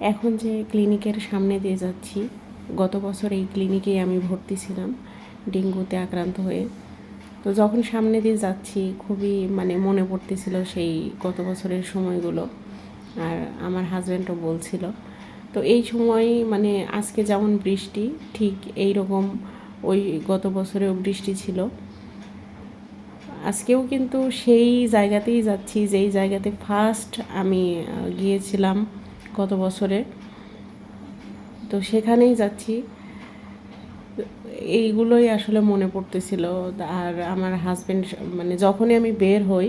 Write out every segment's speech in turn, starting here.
এখন যে ক্লিনিকের সামনে দিয়ে যাচ্ছি, গত বছর এই ক্লিনিকেই আমি ভর্তি ছিলাম, ডেঙ্গুতে আক্রান্ত হয়ে। তো যখন সামনে দিয়ে যাচ্ছি, খুবই মানে মনে পড়তেছিল সেই গত বছরের সময়গুলো। আর আমার হাজব্যান্ডও বলছিল, তো এই সময় মানে আজকে যেমন বৃষ্টি, ঠিক এই রকম ওই গত বছরেও বৃষ্টি ছিল। আজকেও কিন্তু সেই জায়গাতেই যাচ্ছি, যেই জায়গাতে ফার্স্ট আমি গিয়েছিলাম গত বছরে তো সেখানেই যাচ্ছি। এইগুলোই আসলে মনে পড়তেছিল। আর আমার হাজব্যান্ড মানে যখনই আমি বের হই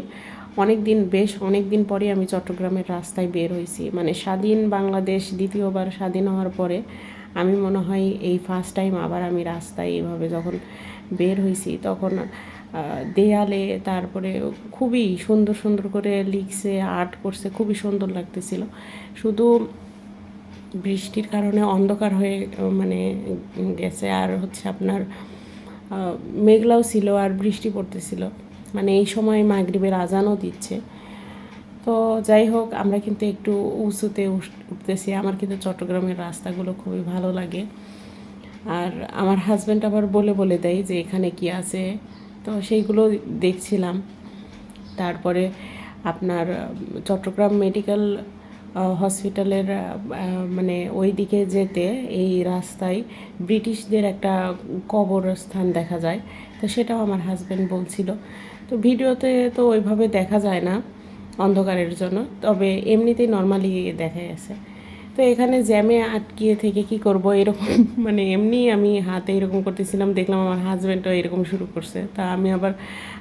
অনেক দিন বেশ অনেক দিন পরে আমি চট্টগ্রামের রাস্তায় বের হয়েছি মানে স্বাধীন বাংলাদেশ, দ্বিতীয়বার স্বাধীন হওয়ার পরে আমি মনে হয় এই ফার্স্ট টাইম আবার আমি রাস্তায় এইভাবে যখন বের হয়েছি তখন দেয়ালে, তারপরে খুবই সুন্দর সুন্দর করে লিখছে আর্ট করছে, খুবই সুন্দর লাগতেছিল। শুধু বৃষ্টির কারণে অন্ধকার হয়ে মানে গেছে, আর হচ্ছে আপনার মেঘলাও ছিল আর বৃষ্টি পড়তেছিল। মানে এই সময় মাগরিবের আজানও দিচ্ছে। তো যাই হোক, আমরা কিন্তু একটু উঁচুতে উঠ- উঠতেছি। আমার কিন্তু চট্টগ্রামের রাস্তাগুলো খুবই ভালো লাগে। আর আমার হাজব্যান্ড আবার বলে বলে দেয় যে, এখানে কি আছে? তো সেইগুলো দেখছিলাম। তারপরে আপনার, চট্টগ্রাম মেডিকেল হসপিটালের মানে ওই দিকে যেতে এই রাস্তায় ব্রিটিশদের একটা কবরস্থান দেখা যায়। তো সেটাও আমার হাজব্যান্ড বলছিল। তো ভিডিওতে তো ওইভাবে দেখা যায় না অন্ধকারের জন্য। তবে এমনিতেই নর্মালি দেখা গেছে। তো এখানে জ্যামে আটকিয়ে থেকে কি করব? এরকম মানে এমনি আমি হাতে এরকম করতেছিলাম, দেখলাম আমার হাজব্যান্ডও এরকম শুরু করছে। তা আমি আবার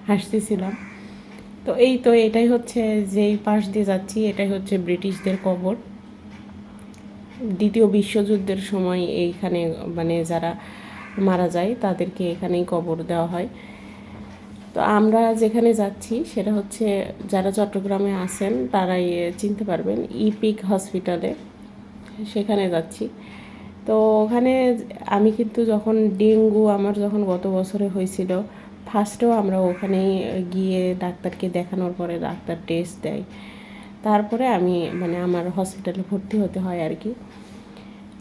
হাসতেছিলাম। তো এই তো এটাই হচ্ছে যেই পাশ দিয়ে যাচ্ছি, এটাই হচ্ছে ব্রিটিশদের কবর। দ্বিতীয় বিশ্বযুদ্ধের সময় এইখানে মানে যারা মারা যায়, তাদেরকে এখানেই কবর দেওয়া হয়। তো আমরা যেখানে যাচ্ছি, সেটা হচ্ছে যারা চট্টগ্রামে আছেন, তারাই চিনতে পারবেন, ইপিক হসপিটালে। সেখানে যাচ্ছি। তো ওখানে আমি কিন্তু যখন ডেঙ্গু আমার যখন গত বছরে হয়েছিল ফার্স্টেও আমরা ওখানেই গিয়ে ডাক্তারকে দেখানোর পরে ডাক্তার টেস্ট দেয়। তারপরে আমি মানে আমার হসপিটালে ভর্তি হতে হয় আর কি।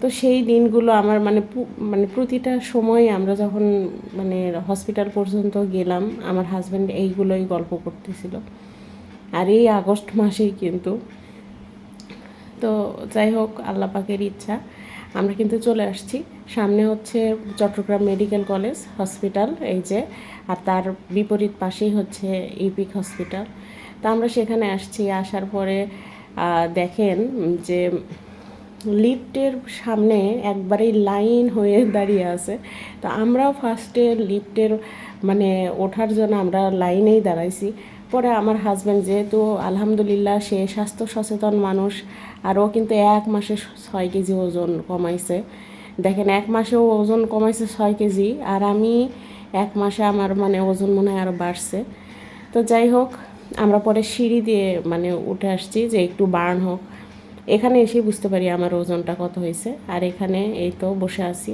তো সেই দিনগুলো আমার মানে মানে প্রতিটা সময় আমরা যখন মানে হসপিটাল পর্যন্ত গেলাম, আমার হাজব্যান্ড এইগুলোই গল্প করতেছিল। আর এই আগস্ট মাসেই কিন্তু তো যাই হোক, আল্লাহ পাকের ইচ্ছা। আমরা কিন্তু চলে আসছি। সামনে হচ্ছে চট্টগ্রাম মেডিকেল কলেজ হসপিটাল, এই যে, আর তার বিপরীত পাশেই হচ্ছে ইপিক হসপিটাল। তা আমরা সেখানে আসছি, আসার পরে দেখেন যে লিফটের সামনে একবারেই লাইন হয়ে দাঁড়িয়ে আছে। তো আমরাও ফার্স্টে লিফটের মানে ওঠার জন্য আমরা লাইনেই দাঁড়াইছি। পরে আমার হাজব্যান্ড যেহেতু আলহামদুলিল্লাহ সে স্বাস্থ্য সচেতন মানুষ, আর ও কিন্তু এক মাসে ছয় কেজি ওজন কমাইছে। দেখেন, এক মাসেও ওজন কমাইছে ছয় কেজি, আর আমি এক মাসে আমার মানে ওজন মনে হয় আরও বাড়ছে। তো যাই হোক, আমরা পরে সিঁড়ি দিয়ে মানে উঠে আসছি যে একটু বার্ন হোক। এখানে এসেই বুঝতে পারি আমার ওজনটা কত হয়েছে, আর এখানে এই তো বসে আছি।